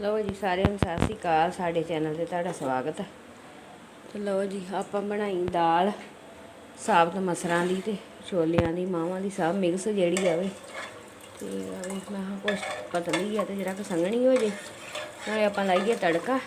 ਲਓ ਜੀ, ਸਾਰਿਆਂ ਨੂੰ ਸਤਿ ਸ੍ਰੀ ਅਕਾਲ। ਸਾਡੇ ਚੈਨਲ ਤੇ ਤੁਹਾਡਾ ਸਵਾਗਤ ਹੈ ਤੇ ਲਓ ਜੀ, ਆਪਾਂ ਬਣਾਈ ਦਾਲ, ਸਾਬਤ ਮਸਰਾਂ ਦੀ ਤੇ ਛੋਲਿਆਂ ਦੀ, ਮਾਵਾਂ ਦੀ, ਸਭ ਮਿਕਸ ਜਿਹੜੀ ਆਵੇ। ਤੇ ਆਵੇ, ਮੈਂ ਕੁਛ ਪਤਲੀ ਆ ਤੇ ਜਰਾ ਕੁ ਸੰਘਣੀ ਹੋ ਜੇ। ਨਾਲੇ ਆਪਾਂ ਲਾਈਏ ਤੜਕਾ।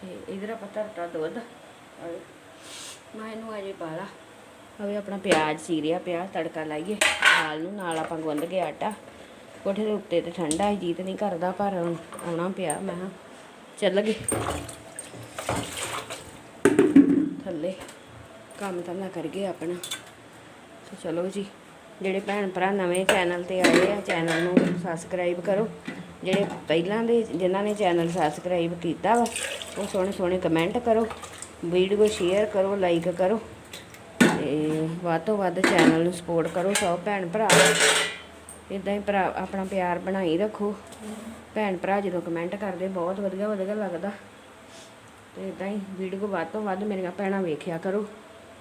ਤੇ ਇਧਰ ਆਪਾਂ ਧਰਤਾ ਦੁੱਧ। ਮੈਂ ਇਹਨੂੰ ਅਜੇ ਪਾਲਾ ਅਵੇ ਆਪਣਾ ਪਿਆਜ਼ ਚੀਰਿਆ ਪਿਆ ਤੜਕਾ ਲਾਈਏ। ਨਾਲ ਨੂੰ ਨਾਲ ਆਪਾਂ ਗੁੰਦ ਕੇ ਆਟਾ। ਕੋਠੇ ਦੇ ਉੱਤੇ ਤੇ ਠੰਡਾ ਹੀ ਜੀਤ ਨਹੀਂ ਕਰਦਾ, ਪਰ ਆਉਣਾ ਪਿਆ, ਮੈਂ ਕਿਹਾ ਚੱਲ ਗਏ ਥੱਲੇ ਕੰਮ ਤਾਂ ਨਾ ਕਰ ਗਏ ਆਪਣਾ। ਤੇ ਚਲੋ ਜੀ, ਜਿਹੜੇ ਭੈਣ ਭਰਾ ਨਵੇਂ ਚੈਨਲ ਤੇ ਆਏ ਆ, ਚੈਨਲ ਨੂੰ ਸਬਸਕ੍ਰਾਈਬ ਕਰੋ। ਜਿਹੜੇ ਪਹਿਲਾਂ ਦੇ, ਜਿਨ੍ਹਾਂ ਨੇ ਚੈਨਲ ਸਬਸਕ੍ਰਾਈਬ ਕੀਤਾ ਵਾ, ਉਹ ਸੋਹਣੇ ਸੋਹਣੇ ਕਮੈਂਟ ਕਰੋ ਵੀਡੀਓ ਸ਼ੇਅਰ ਕਰੋ ਲਾਈਕ ਕਰੋ। ਤੇ ਵੱਧ ਤੋਂ ਵੱਧ ਚੈਨਲ ਨੂੰ ਸਪੋਰਟ ਕਰੋ, ਸਭ ਭੈਣ ਭਰਾ। ਇਦਾਂ ਹੀ ਭਰਾ, ਆਪਣਾ ਪਿਆਰ ਬਣਾਈ ਰੱਖੋ। ਭੈਣ ਭਰਾ ਜਦੋਂ ਕਮੈਂਟ ਕਰਦੇ, ਬਹੁਤ ਵਧੀਆ ਵਧੀਆ ਲੱਗਦਾ। ਤੇ ਇਦਾਂ ਹੀ ਵੀਡੀਓ ਵੱਧ ਤੋਂ ਵੱਧ ਮੇਰੀਆਂ ਭੈਣਾਂ ਵੇਖਿਆ ਕਰੋ।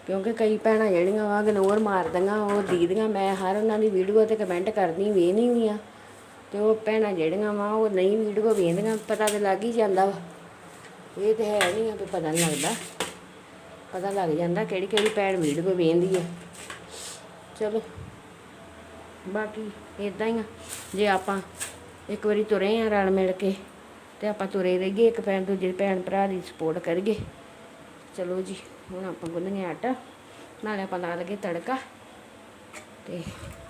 ਕਿਉਂਕਿ ਕਈ ਭੈਣਾਂ ਜਿਹੜੀਆਂ ਵਾ ਇਗਨੋਰ ਮਾਰਦੀਆਂ ਉਹ ਦੀਦੀਆਂ ਮੈਂ ਹਰ ਉਹਨਾਂ ਦੀ ਵੀਡੀਓ ਤੇ ਕਮੈਂਟ ਕਰਦੀ, ਵੇਖਦੀ ਵੀ ਆ। ਤੇ ਉਹ ਭੈਣਾਂ ਜਿਹੜੀਆਂ ਵਾ, ਉਹ ਨਹੀਂ ਵੀਡੀਓ ਵੇਖਦੀਆਂ, ਪਤਾ ਤੇ ਲੱਗ ਹੀ ਜਾਂਦਾ ਵਾ। ਇਹ ਤੇ ਹੈ ਨਹੀਂ ਆ ਵੀ ਪਤਾ ਨਹੀਂ ਲੱਗਦਾ। ਪਤਾ ਲੱਗ ਜਾਂਦਾ ਕਿਹੜੀ ਕਿਹੜੀ ਭੈਣ ਵੀਡੀਓ ਵੇਖਦੀ ਆ। ਚਲੋ। ਬਾਕੀ ਇਦਾਂ ਹੀ ਆ। ਜੇ ਆਪਾਂ ਇੱਕ ਵਾਰੀ ਤੁਰੇ ਆ ਰਲ ਮਿਲ ਕੇ, ਤੇ ਆਪਾਂ ਤੁਰੇ ਰਹੀਏ ਇੱਕ ਭੈਣ ਦੂਜੇ ਭੈਣ ਭਰਾ ਦੀ ਸਪੋਰਟ ਕਰੀਏ। ਚਲੋ ਜੀ, ਹੁਣ ਆਪਾਂ ਗੁੰਨਗੇ ਆਟਾ, ਨਾਲੇ ਆਪਾਂ ਲਾ ਲਗੇ ਤੜਕਾ। ਤੇ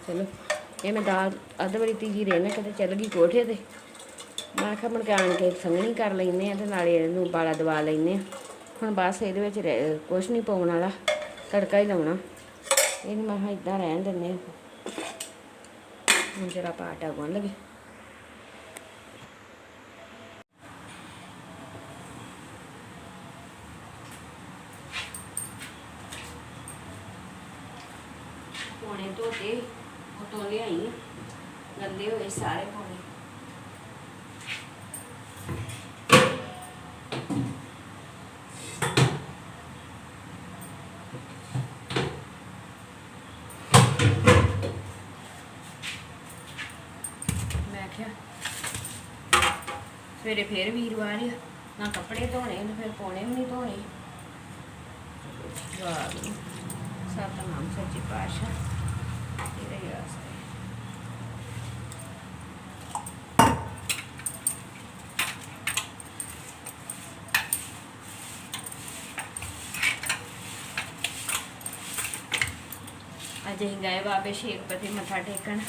ਚਲੋ, ਇਹ ਮੈਂ ਦਾਲ ਅੱਧ ਵਾਰੀ ਤੀਜੀ ਰਹਿਣਾ ਕਦੇ ਚੱਲ ਗਈ ਕੋਠੇ ਤੇ। ਮੈਂ ਕਿਹਾ ਮੁੜ ਕੇ ਆਣ ਕੇ ਸੰਘਣੀ ਕਰ ਲੈਨੇ ਆ ਤੇ ਨਾਲੇ ਇਹਨੂੰ ਬਾਲਾ ਦਵਾ ਲੈਨੇ ਆ। ਹੁਣ ਬਸ ਇਹਦੇ ਵਿੱਚ ਰਹਿ- ਕੁਛ ਨਹੀਂ ਪਾਉਣ ਵਾਲਾ, ਤੜਕਾ ਹੀ ਲਾਉਣਾ। ਇਹਨੂੰ ਮੈਂ ਕਿਹਾ ਇਦਾਂ ਰਹਿਣ ਦਿੰਨੇ ਆ। ਹੁਣ ਜਰਾ ਆਪਾਂ ਆਟਾ ਗੁੰਨ ਲਗੇ ਪੌਣੇ ਧੋਤੇ ਉਤੋਂ ਲਿਆਈ। ਗੰਦੇ ਹੋਏ ਸਾਰੇ ਪੌਣੇ ਸਵੇਰੇ ਫੇਰ ਵੀਰਵਾਰ ਆ, ਨਾ ਕੱਪੜੇ ਧੋਣੇ ਤੇ ਫਿਰ ਪਾਉਣੇ ਵੀ ਨਹੀਂ ਧੋਣੇ ਵਾਹ ਸਤਨਾਮ ਸੱਚੀ ਪਾਤਸ਼ਾਹ। ਤੇਰੇ ਆਸਰੇ ਅੱਜ ਅਸੀਂ ਗਏ ਬਾਬੇ ਸ਼ੇਖਪਤੀ ਮੱਥਾ ਟੇਕਣ।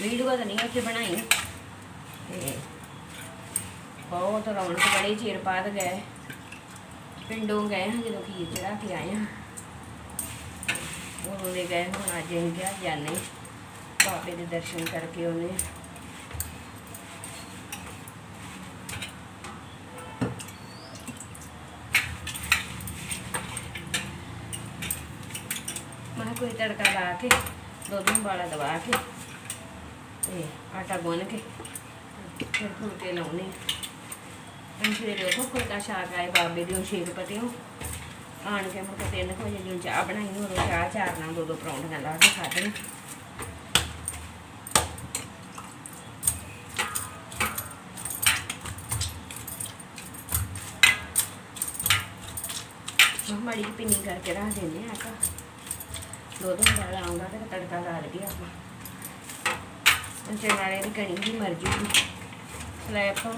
ਵੀਡੀਓ ਤਾਂ ਨਹੀਂ ਉੱਥੇ ਬਣਾਈ। ਤੇ ਬਹੁਤ ਰੌਣਕ ਬੜੀ ਚਿਰ ਬਾਅਦ ਗਏ। ਪਿੰਡੋਂ ਗਏ ਹਾਂ ਜਦੋਂ ਖੀਰ ਚੜਾ ਕੇ ਆਏ ਹਾਂ। ਉਦੋਂ ਦੇ ਗਏ ਹੁਣ ਅੱਜ ਅਸੀਂ ਕਿਹਾ ਜਾਣੇ ਬਾਬੇ ਦੇ ਦਰਸ਼ਨ ਕਰਕੇ ਉਹਨੇ ਮੈਂ ਕਿਹਾ ਕੋਈ ਤੜਕਾ ਲਾ ਕੇ, ਦੁੱਧ ਨੂੰ ਬਾਲਾ ਦਵਾ ਕੇ ਤੇ ਆਟਾ ਗੁੰਨ ਕੇ ਫਿਰ ਫੁਲਕੇ ਲਾਉਣੇ ਹੁਣ ਸਵੇਰੇ ਉਹ ਫੁਲਕਾ ਛਾਕ ਆਏ, ਬਾਬੇ ਦੇ ਉਹ ਸ਼ੇਖਪਤਿਓ ਆਣ ਕੇ ਮੁੜ ਕੇ ਤਿੰਨ ਕੁ ਵਜੇ ਜਦੋਂ ਚਾਹ ਬਣਾਈ, ਹੋਰ ਚਾਹ ਚਾਰ ਨਾਲ ਦੋ ਦੋ ਪਰੌਂਠੀਆਂ ਲਾ ਕੇ ਖਾਧੀਆਂ ਮੈਂ ਮਾੜੀ ਪਿੰਨੀ ਕਰਕੇ ਰੱਖ ਦਿੰਦੇ ਆ ਆਟਾ ਦੋ ਦਿਨ ਬਾਅਦ ਆਉਂਦਾ ਤੇ ਤੜਕਾ ਲਾ ਲਈਏ ਆਪਾਂ। ਹੁਣ ਦੀ ਕਣੀ ਦੀ ਮਰਜ਼ੀ ਦੀ ਸਲੈਬ ਤੋਂ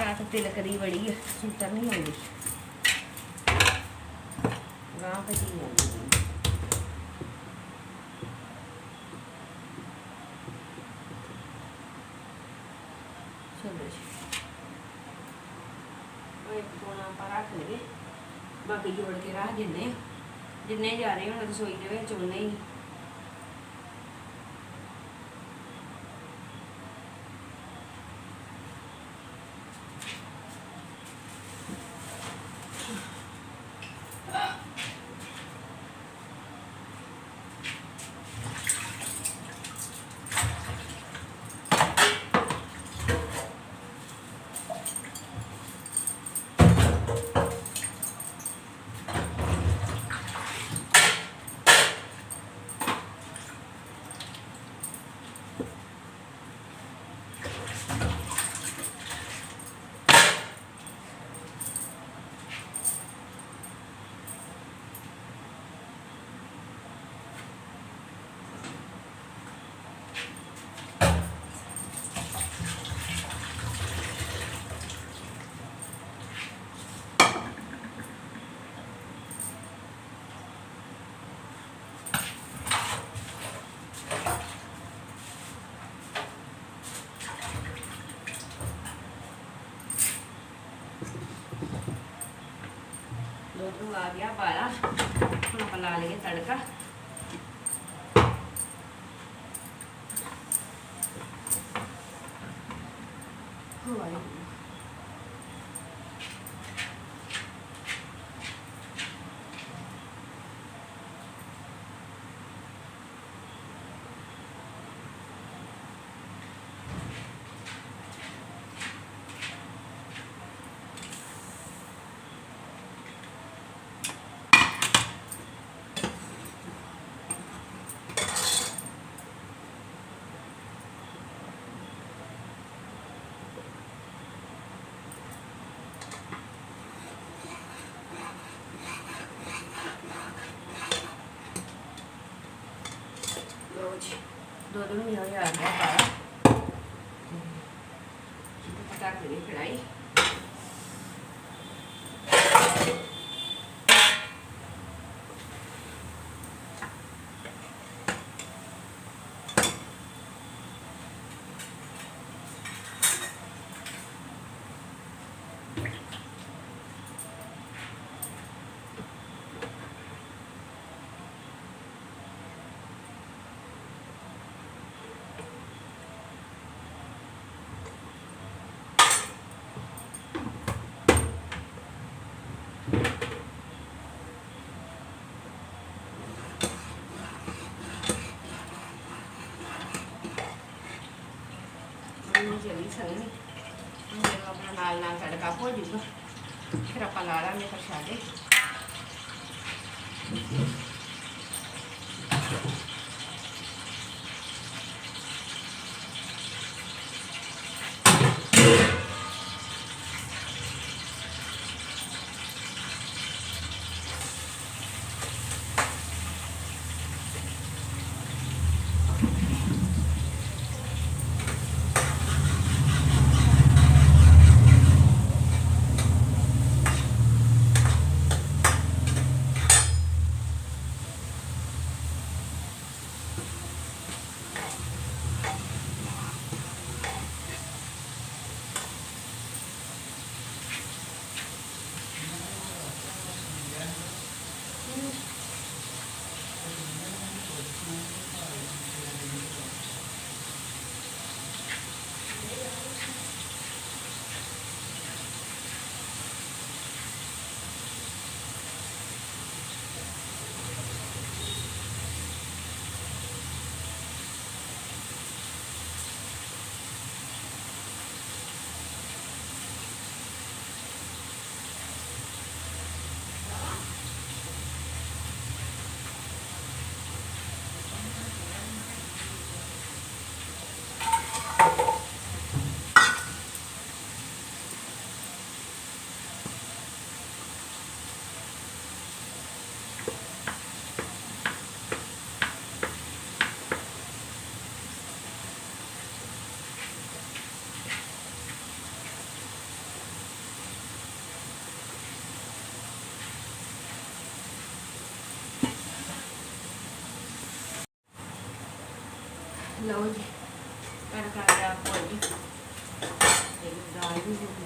ਰਾਤ ਤਿਲਕ ਦੀ ਬੜੀ ਆ, ਸੁਤਰ ਨਹੀਂ ਆਉਂਦੀ। ਗਾਂ ਪਈ ਆਉਂਦੀ ਚਲੋ ਜੀ ਉਹ ਕੋਣਾ ਪਰ ਰੱਖ ਬਾਕੀ ਜੋੜ ਕੇ ਰੱਖ ਦਿੰਦੇ ਜਿੰਨੇ ਜਾ ਰਹੇ ਹੁਣ ਰਸੋਈ ਦੇ ਵਿੱਚ ਉਨੇ ਹੀ। ਗਿਆ ਬਾਲਾ ਹੁਣ ਆਪਾਂ ਲਾ ਲਈਏ ਤੜਕਾ। ਹੋਈ Tôi không nhớ là nó có Chúng ta từ đi cái đấy ਦੁੱਧ ਨੂੰ ਵੀ ਆਪਣਾ ਨਾਲ ਨਾਲ ਤੜਕਾ ਹੋ ਫਿਰ ਆਪਾਂ ਲਾ ਲਾਂਗੇ ਪ੍ਰਸ਼ਾਦੇ। ਲਓ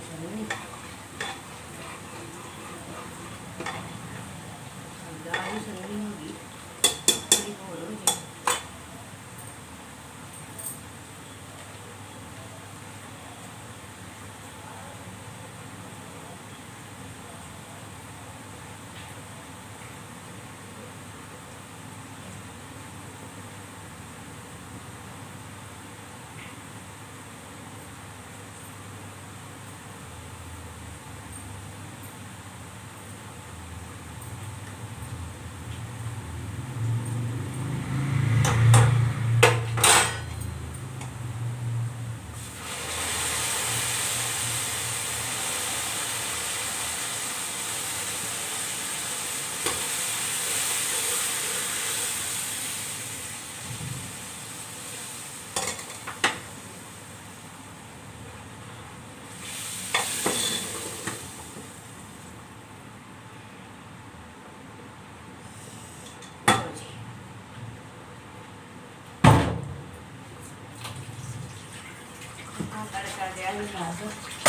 ਸੰਨੀ ਦਾਲ ਵੀ ਸੰਨੀ ਹੋ ਗਈ ਥੋੜੀ ਹੋਰ ਹੋ ਜੀ ਲਓ ਜੀ ਆ ਤੜਕਾ ਦਿਆ ਜੀ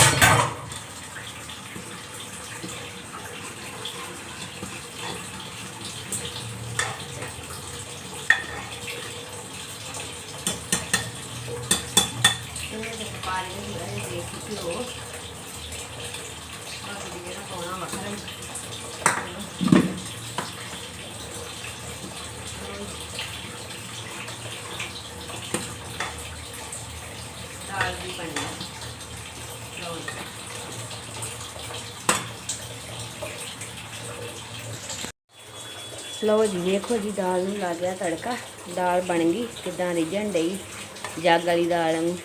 ਲਾ ਦੋ ਪਾ ਲਈ ਹੁੰਦਾ ਹੈ ਦੇਸੀ ਘਿਓ ਬਾਕੀ ਜਿਹੜਾ ਪਾਉਣਾ ਵੱਖਰਾ ਹੀ। ਦਾਲ ਵੀ ਬਣੀ ਹੈ ਲਓ ਜੀ। ਲਓ ਜੀ, ਵੇਖੋ ਜੀ, ਦਾਲ ਨੂੰ ਲੱਗ ਗਿਆ ਤੜਕਾ। ਦਾਲ ਬਣ ਗਈ, ਕਿਦਾਂ ਰਿਝਣ ਡਈ ਜੱਗ ਵਾਲੀ ਦਾਲ ਨੂੰ।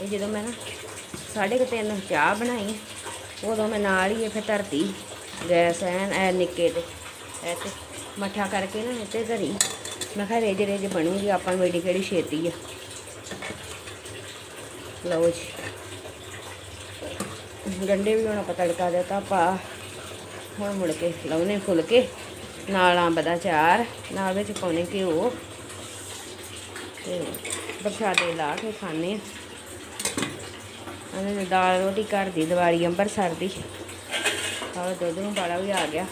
ਇਹ ਜਦੋਂ ਮੈਂ ਨਾ ਸਾਢੇ ਕੁ ਤਿੰਨ ਚਾਹ ਬਣਾਈ, ਉਦੋਂ ਮੈਂ ਨਾਲ ਹੀ ਇਹ ਫਿਰ ਧਰਤੀ, ਗੈਸ ਐਨ, ਐ ਨਿੱਕੇ ਤੇ, ਐ ਤੇ ਮੱਠਾ ਕਰਕੇ ਨਾ ਇੱਥੇ ਧਰੀ। ਮੈਂ ਕਿਹਾ ਰੇਜ ਰੇਜ ਬਣੂਗੀ, ਆਪਾਂ ਨੂੰ ਏਡੀ ਕਿਹੜੀ ਛੇਤੀ ਆ। ਲਓ ਜੀ। ਗੰਡੇ ਵੀ ਹੁਣ ਆਪਾਂ ਤੜਕਾ ਦਿੱਤਾ, ਪਾ। ਹੁਣ ਮੁੜ ਕੇ ਲਾਉਨੇ ਫੁਲਕੇ। ਨਾਲ ਅੰਬ ਦਾ ਚਾਰ, ਨਾਲ ਵਿੱਚ ਪਾਉਣੇ ਘਿਓ। ਤੇ ਪ੍ਰਸ਼ਾਦੇ ਲਾ ਕੇ ਖਾਣੇ ਆ। ਉਹਨੇ ਦਾਲ ਰੋਟੀ ਘਰ ਦੀ ਦੀਵਾਲੀ ਅੰਬਰਸਰ ਦੀ। ਆਹ ਦੁੱਧ ਨੂੰ ਬਾਲਾ ਵੀ ਆ ਗਿਆ।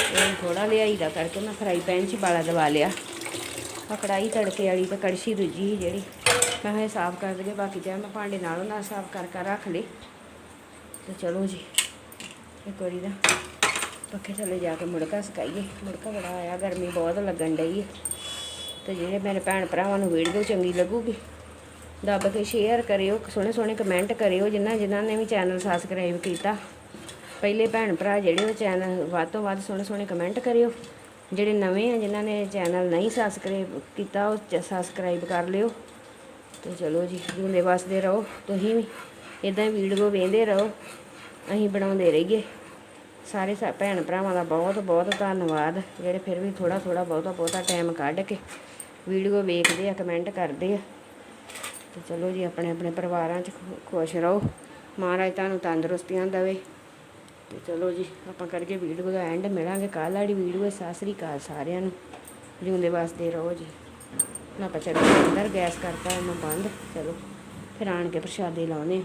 ਇਹ ਥੋੜਾ ਲਿਆਈ ਦਾ ਕਰਕੇ ਮੈਂ ਫਰਾਈ ਪੈਨ 'ਚ ਬਾਲਾ ਦਵਾ ਲਿਆ। ਆਹ ਕੜਾਈ ਤੜਕੇ ਵਾਲੀ ਤੇ ਕੜਛੀ ਦੂਜੀ ਸੀ ਜਿਹੜੀ। ਮੈਂ ਕਿਹਾ ਇਹ ਸਾਫ਼ ਕਰ ਦਈਏ ਬਾਕੀ ਚਾਹ ਮੈਂ ਭਾਂਡੇ ਨਾਲੋਂ ਨਾਲ ਸਾਫ਼ ਕਰ ਕਰ ਰੱਖ ਲਈ ਤੇ ਚਲੋ ਜੀ, ਇੱਕ ਵਾਰੀ ਦਾ ਪੱਖੇ ਥੱਲੇ ਜਾ ਕੇ ਮੁੜਕਾ ਸਕਾਈਏ। ਮੁੜਕਾ ਬੜਾ ਆਇਆ, ਗਰਮੀ ਬਹੁਤ ਲੱਗਣ ਡਈ ਹੈ ਤੇ ਜਿਹੜੇ ਮੇਰੇ ਭੈਣ ਭਰਾਵਾਂ ਨੂੰ ਵੀਡੀਓ ਚੰਗੀ ਲੱਗੂਗੀ, ਦੱਬ ਕੇ ਸ਼ੇਅਰ ਕਰਿਓ, ਸੋਹਣੇ ਸੋਹਣੇ ਕਮੈਂਟ ਕਰਿਓ, ਜਿਨ੍ਹਾਂ ਜਿਨ੍ਹਾਂ ਨੇ ਵੀ ਚੈਨਲ ਸਬਸਕ੍ਰਾਈਬ ਕੀਤਾ। ਪਹਿਲੇ ਭੈਣ ਭਰਾ ਜਿਹੜੇ ਉਹ ਚੈਨਲ ਵੱਧ ਤੋਂ ਵੱਧ ਸੋਹਣੇ ਸੋਹਣੇ ਕਮੈਂਟ ਕਰਿਓ। ਜਿਹੜੇ ਨਵੇਂ ਆ, ਜਿਨ੍ਹਾਂ ਨੇ ਚੈਨਲ ਨਹੀਂ ਸਬਸਕ੍ਰਾਈਬ ਕੀਤਾ, ਉਹ ਸਬਸਕ੍ਰਾਈਬ ਕਰ ਲਿਓ। ਤੇ ਚਲੋ ਜੀ ਜਿਉਂਦੇ ਵਸਦੇ ਰਹੋ। ਤੁਸੀਂ ਵੀ ਇਦਾਂ ਵੀਡੀਓ ਵੇਖਦੇ ਰਹੋ। ਅਸੀਂ ਬਣਾਉਂਦੇ ਰਹੀਏ। ਸਾਰੇ ਸਾ- ਭੈਣ ਭਰਾਵਾਂ ਦਾ ਬਹੁਤ ਬਹੁਤ ਧੰਨਵਾਦ। ਜਿਹੜੇ ਫਿਰ ਵੀ ਥੋੜਾ ਥੋੜਾ ਬਹੁਤਾ ਬਹੁਤਾ ਟਾਈਮ ਕੱਢ ਕੇ ਵੀਡੀਓ ਵੇਖਦੇ ਆ ਕਮੈਂਟ ਕਰਦੇ ਆ। ਤੇ ਚਲੋ ਜੀ, ਆਪਣੇ ਆਪਣੇ ਪਰਿਵਾਰਾਂ 'ਚ ਖੁ- ਖੁਸ਼ ਰਹੋ। ਮਹਾਰਾਜ ਤੁਹਾਨੂੰ ਤੰਦਰੁਸਤੀਆਂ ਦੇਵੇ। ਤੇ ਚਲੋ ਜੀ, ਆਪਾਂ ਕਰਕੇ ਵੀਡੀਓ ਦਾ ਐਂਡ ਮਿਲਾਂਗੇ ਕੱਲ੍ਹ ਵਾਲੀ ਵੀਡੀਓ ਸਤਿ ਸ੍ਰੀ ਅਕਾਲ ਸਾਰਿਆਂ ਨੂੰ। ਜਿਉਂਦੇ ਵਾਸਤੇ ਰਹੋ ਜੀ। ਨਾ ਆਪਾਂ ਚੱਲ ਅੰਦਰ, ਗੈਸ ਕਰਤਾ ਇਹਨੂੰ ਬੰਦ। ਚਲੋ, ਫਿਰ ਆਣ ਕੇ ਪ੍ਰਸ਼ਾਦੇ ਲਾਉਨੇ ਆ।